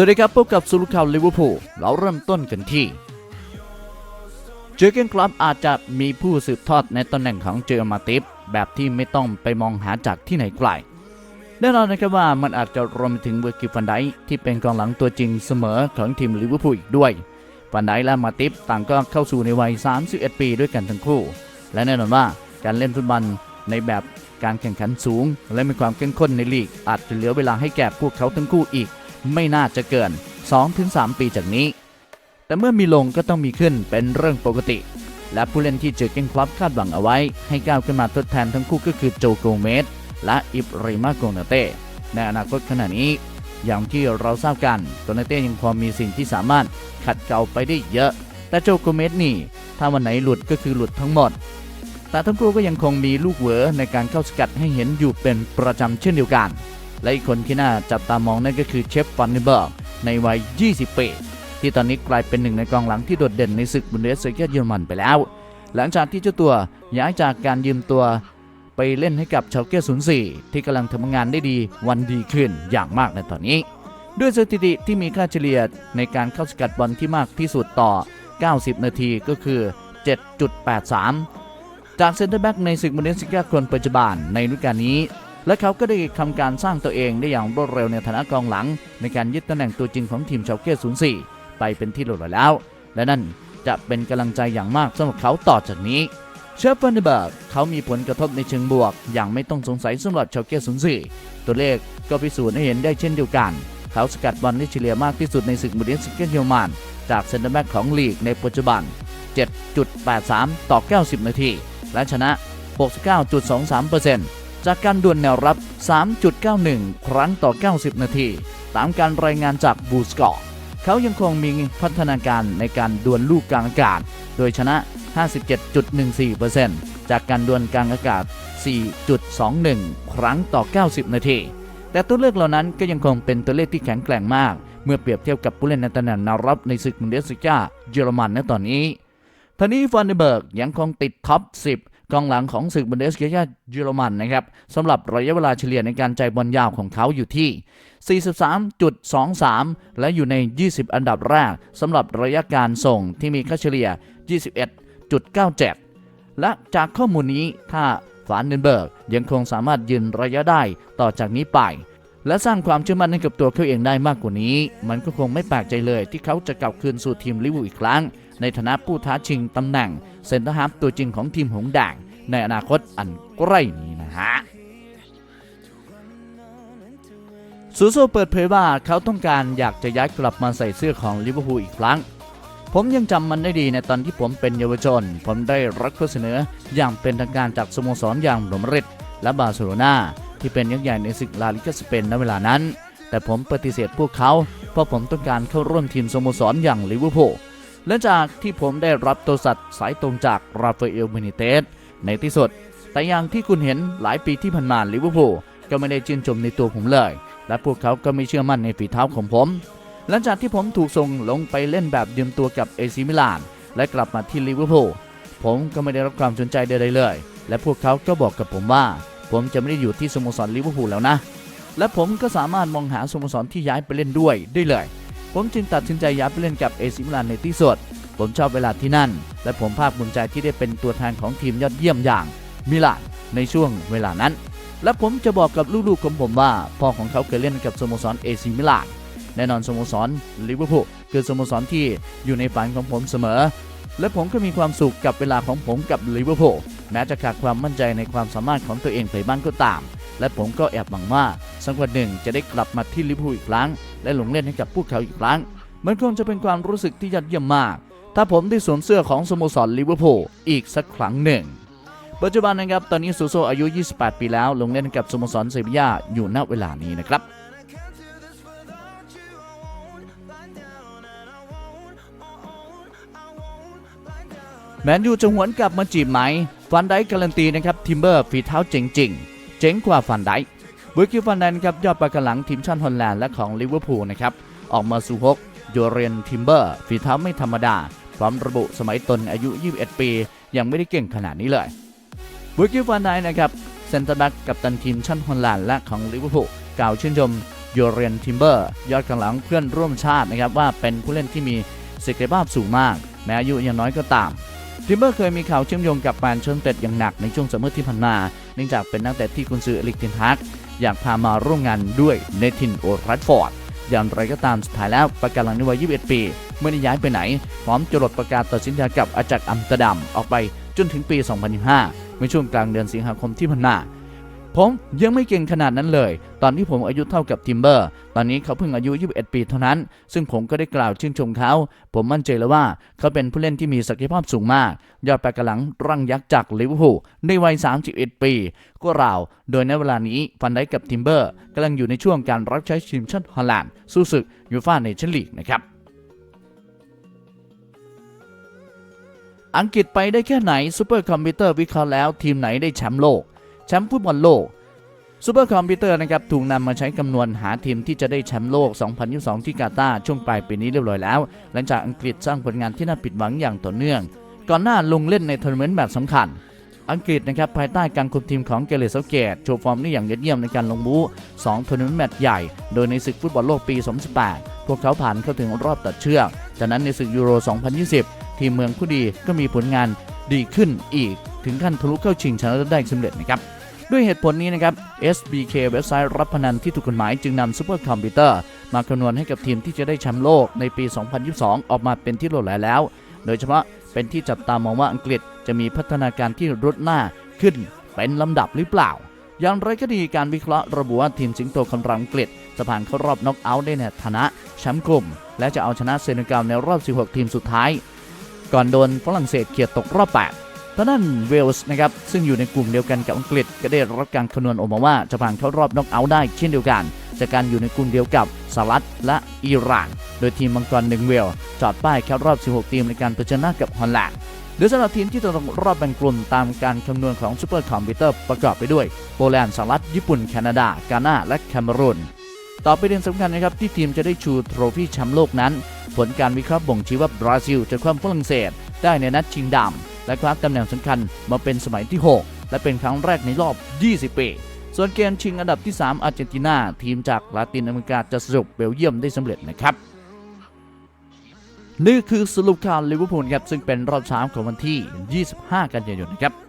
วัสดีครับพบกับสุรุข่าวลิเวอร์พูลเราเริ่มต้นกันที่เจอเกนคลับอาจจะมีผู้สืบทอดในตำแหน่งของเจอมาติฟแบบที่ไม่ต้องไปมองหาจากที่ไหนไกลแน่นอนนะครับว่ามันอาจจะรวมถึงเวอร์กิฟันไดที่เป็นกองหลังตัวจริงเสมอของทีมลิเวอร์พูลอีกด้วยฟันไดและมาติฟต่างก็เข้าสู่ในวัย 31 ปีด้วยกันทั้งคู่ และแน่นอนว่าการเล่นฟุตบอลในแบบการแข่งขันสูง และมีความเข้มข้นในลีก อาจจะเหลือเวลาให้แก่พวกเขาทั้งคู่อีก ไม่น่าจะเกิน 2-3 ปีจากนี้ แต่เมื่อมีลงก็ต้องมีขึ้นเป็นเรื่องปกติ และผู้เล่นที่เจอเกนคลับคาดหวังเอาไว้ ให้ก้าวขึ้นมาทดแทนทั้งคู่ก็คือโจโกเมสและอิบริมาโกนาเต้ในอนาคตขณะนี้ อย่างที่เราทราบกันโกนาเต้ยังพอมีสิ่งที่สามารถขัดเกลาไปได้เยอะ แต่โจโกเมสนี่ถ้าวันไหนหลุดก็คือหลุดทั้งหมดแต่ทั้งคู่ก็ยังคงมีลูกเหวอในการเข้าสกัดให้เห็นอยู่เป็นประจำเช่นเดียวกัน และอีกคนที่น่าจับตามองนั่นก็คือเชฟฟันเนเบิร์กในวัย 20 ปี ที่ตอนนี้กลายเป็นหนึ่งในกองหลังที่โดดเด่นในศึกบุนเดสเกตเยอรมันไปแล้ว หลังจากที่เจ้าตัวย้ายจากการยืมตัวไปเล่นให้กับชาเก้04ที่กำลังทำงานได้ดีวันดีขึ้นอย่างมากในตอนนี้ ด้วยสถิติที่มีค่าเฉลี่ยในการเข้าสกัดบอลที่มากที่สุดต่อ 90 นาทีก็คือ 7.83 จากเซ็นเตอร์แบ็กในศึกบุนเดสลิกาคนปัจจุบันในฤดูกาลนี้ และเขาก็ได้ทำการสร้างตัวเองได้อย่างรวดเร็วในฐานะกองหลัง ในการยึดตำแหน่งตัวจริงของทีมชาวเก้04 ไปเป็นที่เรียบร้อยแล้ว และนั่นจะเป็นกำลังใจอย่างมากสำหรับเขาต่อจากนี้เชฟเฟนเดเบิร์กเขามีผลกระทบในเชิงบวก อย่างไม่ต้องสงสัยสำหรับชาวเก้04 ตัวเลขก็พิสูจน์ให้เห็นได้เช่นเดียวกัน เขาสกัดบอลได้เฉลี่ยมากที่สุดในศึกบุนเดสลิกาเยอรมันจากเซนเตอร์แบ็กของลีกในปัจจุบัน 7.83 ต่อ 90 นาที และชนะ 69.23% จากการดวลแนวรับ 3.91 ครั้งต่อ 90 นาที ตามการรายงานจากบูสกอเขายังคงมีพัฒนาการในการดวลลูกกลางอากาศ โดยชนะ 57.14%จากการดวลกลางอากาศ 4.21 ครั้งต่อ 90 นาที แต่ตัวเลขเหล่านั้นก็ยังคงเป็นตัวเลขที่แข็งแกร่งมาก เมื่อเปรียบเทียบกับผู้เล่นในตำแหน่งแนวรับในศึกมุนเดสลิก้าเยอรมันในตอนนี้ทนี้ฟอนเดเบิร์กยังคงติดท็อป 10 กองหลังของศึกบุนเดสลิก้าเยอรมันนะครับสำหรับระยะเวลาเฉลี่ยในการใจบอลยาวของเขาอยู่ที่ 43.23 และอยู่ใน 20 อันดับแรกสำหรับระยะการส่งที่มีค่าเฉลี่ย 21.97 และจากข้อมูลนี้ถ้าฟานเดนเบิร์กยังคงสามารถยืนระยะได้ต่อจากนี้ไป และสร้างความเชื่อมั่นให้กับตัวเขาเองได้มากกว่านี้ มันก็คงไม่แปลกใจเลยที่เขาจะกลับคืนสู่ทีมลิเวอร์พูลอีกครั้ง ในฐานะผู้ท้าชิงตำแหน่งเซนเตอร์ฮาร์ฟตัวจริงของทีมหงส์แดงในอนาคตอันใกล้นี้นะฮะซูโซเปิดเผยว่าเขาต้องการอยากจะย้ายกลับมาใส่เสื้อของลิเวอร์พูลอีกครั้ง ผมยังจำมันได้ดีในตอนที่ผมเป็นเยาวชน ผมได้รับข้อเสนออย่างเป็นทางการจากสโมสรอย่างโรมริดและบาร์เซโลนาที่เป็นยักษ์ใหญ่ในศึกลาลิกาสเปนณเวลานั้น แต่ผมปฏิเสธพวกเขา เพราะผมต้องการเข้าร่วมทีมสโมสรอย่างลิเวอร์พูล และจากที่ผมได้รับโทรศัพท์สายตรงจากราฟาเอลเบนิเตสในที่สุด แต่อย่างที่คุณเห็นหลายปีที่ผ่านมาลิเวอร์พูลก็ไม่ได้ชื่นชมในตัวผมเลย และพวกเขาก็ไม่เชื่อมั่นในฝีเท้าของผม หลังจากที่ผมถูกส่งลงไปเล่นแบบยืมตัวกับเอซิมิลาน และกลับมาที่ลิเวอร์พูลผมก็ไม่ได้รับความสนใจใดๆเลย และพวกเขาก็บอกกับผมว่า ผมจะไม่ได้อยู่ที่สโมสรลิเวอร์พูลแล้วนะ และผมก็สามารถมองหาสโมสรที่ย้ายไปเล่นด้วยได้เลย ผมจึงตัดสินใจย้ายไปเล่นกับเอซิมิลานในที่สุด ผมชอบเวลาที่นั่น และผมภาคภูมิใจที่ได้เป็นตัวแทนของทีมยอดเยี่ยมอย่างมิลานในช่วงเวลานั้น และผมจะบอกกับลูกๆของผมว่าพ่อของเขาเคยเล่นกับสโมสรเอซิมิลานแน่นอนสโมสรลิเวอร์พูลคือสโมสรที่อยู่ในฝันของผมเสมอ และผมก็มีความสุขกับเวลาของผมกับลิเวอร์พูลแม้จะขาดความมั่นใจในความสามารถของตัวเองไปบ้างก็ตาม และผมก็แอบหวังว่าสักวันหนึ่งจะได้กลับมาที่ลิเวอร์พูลอีกครั้ง และลงเล่นให้กับพวกเขาอีกครั้ง มันคงจะเป็นความรู้สึกที่ยอดเยี่ยมมาก ถ้าผมได้สวมเสื้อของสโมสรลิเวอร์พูลอีกสักครั้งหนึ่ง ปัจจุบันนะครับตอนนี้ซูโซอายุ 28 ปีแล้ว ลงเล่นกับสโมสรเซบียาอยู่ณเวลานี้นะครับแมนยูจะหวนกลับมาจีบไหม ฟันได้การันตีนะครับ ทิมเบอร์ฝีเท้าเจ๋งจริง เจ๋งกว่าฟันไดเวอร์กิฟันไดนครับยอดปากหลังทีมชาติฮอลแลนด์และของลิเวอร์พูลนะครับออกมาสู่ฮกโยเรนทิมเบอร์ฝีเท้าไม่ธรรมดา พร้อมระบุสมัยตนอายุ 21 ปี ยังไม่ได้เก่งขนาดนี้เลยเวอร์กิฟันไดนะครับเซนเตอร์แบ็กกับตันทีมชาติฮอลแลนด์และของลิเวอร์พูลกล่าวชื่นชมโยเรนทิมเบอร์ยอดกำลังเพื่อนร่วมชาตินะครับว่าเป็นผู้เล่นที่มีศักยภาพสูงมาก แม้อายุยังน้อยก็ตาม ทิมเบอร์เคยมีข่าวเชื่อมโยงกับแมนเชสเตอร์อย่างหนักในช่วงซัมเมอร์ที่ผ่านมา เนื่องจากเป็นนักเตะที่กุนซืออลิกเทนฮักอยากพามาร่วมงานด้วยเนทินโอรัตฟอร์ดอย่างไรก็ตามสุดท้ายแล้วประกาศหลังในวัย 21 ปีไม่ได้ย้ายไปไหน พร้อมจลดประกาศตัดสินใจกับอาจักอัมสเตอร์ดัมออกไปจนถึงปี 2025เมื่อช่วงกลางเดือนสิงหาคมที่ผ่านมาผมยังไม่เก่งขนาดนั้นเลย ตอนที่ผมอายุเท่ากับทิมเบอร์ อนนี้เขาเพิ่งอายุ 21 ปีเท่านั้น ซึ่งผมก็ได้กล่าวชื่นชมเขา ผมมั่นใจเลยว่า เขาเป็นผู้เล่นที่มีศักยภาพสูงมาก ยอดแปลกำลังรังยักษ์จากลิเวอร์พูลในวัย 31 ปี ก็ราว โดยในเวลานี้ฟันไดกับทิมเบอร์กำลังอยู่ในช่วงการรับใช้ทีมชาติฮอลแลนด์สู้ศึกยูฟ่าเนชั่นลีกนะครับอังกฤษไปได้แค่ไหนซูเปอร์คอมพิวเตอร์วิเคราะห์แล้วทีมไหนได้แชมป์โลกแชมป์ฟุตบอลโลก ซูเปอร์คอมพิวเตอร์นะครับถูกนำมาใช้คำนวณหาทีมที่จะได้แชมป์โลก 2022 ที่กาตาร์ช่วงปลายปีนี้เรียบร้อยแล้ว หลังจากอังกฤษสร้างผลงานที่น่าผิดหวังอย่างต่อเนื่อง ก่อนหน้าลงเล่นในทัวร์นาเมนต์แบบสำคัญ อังกฤษนะครับภายใต้การคุมทีมของเกเรตเซเกตโชว์ฟอร์มได้อย่างยอดเยี่ยมในการลงบู๊2ทัวร์นาเมนต์แมตช์ใหญ่ โดยในศึกฟุตบอลโลกปี 2018 พวกเขาผ่านเข้าถึงรอบตัดเชือก จากนั้นในศึกยูโร 2020 ทีมเมืองผู้ดีก็มีผลงานดีขึ้นอีก ถึงขั้นทะลุเข้าชิงชนะเลิศได้สำเร็จนะครับ ด้วยเหตุผลนี้นะครับ SBK เว็บไซต์รับพนันที่ถูกกฎหมายจึงนำซูเปอร์คอมพิวเตอร์มาคำนวณให้กับทีมที่จะได้แชมป์โลกในปี 2022 ออกมาเป็นที่โลดแหลแล้ว โดยเฉพาะเป็นที่จับตามองว่าอังกฤษจะมีพัฒนาการที่รุดหน้าขึ้นเป็นลำดับหรือเปล่า อย่างไรก็ดีการวิเคราะห์ระบุว่าทีมสิงโตคำรามอังกฤษจะผ่านเข้ารอบน็อกเอาท์ได้ในฐานะแชมป์กลุ่ม และจะเอาชนะเซเนกัลในรอบ 16 ทีมสุดท้าย ก่อนโดนฝรั่งเศสเขียดตกรอบ 8 ด้านเวลส์นะครับซึ่งอยู่ในกลุ่มเดียวกันกับอังกฤษ ก็ได้รับการคำนวณออกมาว่าจะผ่านเข้ารอบน็อกเอาท์ได้เช่นเดียวกัน จากการอยู่ในกลุ่มเดียวกับสหรัฐและอิหร่าน โดยทีมมังกรหนึ่งเวลจอดป้ายเข้ารอบ 16 ทีมในการเผชิญหน้ากับฮอลแลนด์โดยสำหรับทีมที่จะตกรอบแบ่งกลุ่มตามการคำนวณของซูเปอร์คอมพิวเตอร์ประกอบไปด้วยโปแลนด์สหรัฐญี่ปุ่นแคนาดากานาและแคเมรูนต่อไปเด่นสำคัญนะครับที่ทีมจะได้ชูโทรฟี่แชมป์โลกนั้น ผลการวิเคราะห์บ่งชี้ว่าบราซิลจะคว้าฝรั่งเศส ได้ในนัดชิงดำ และคว้าตำแหน่งสำคัญมาเป็นสมัยที่ 6 และเป็นครั้งแรกในรอบ 20 ปี ส่วนเกมชิงอันดับที่ 3 อาร์เจนตินา ทีมจากลาตินอเมริกาจะสรุปเบลเยียมได้สำเร็จนะครับนี่คือสรุปข่าวลิเวอร์พูลครับซึ่งเป็นรอบเช้าของวันที่ 25 กันยายนนะครับ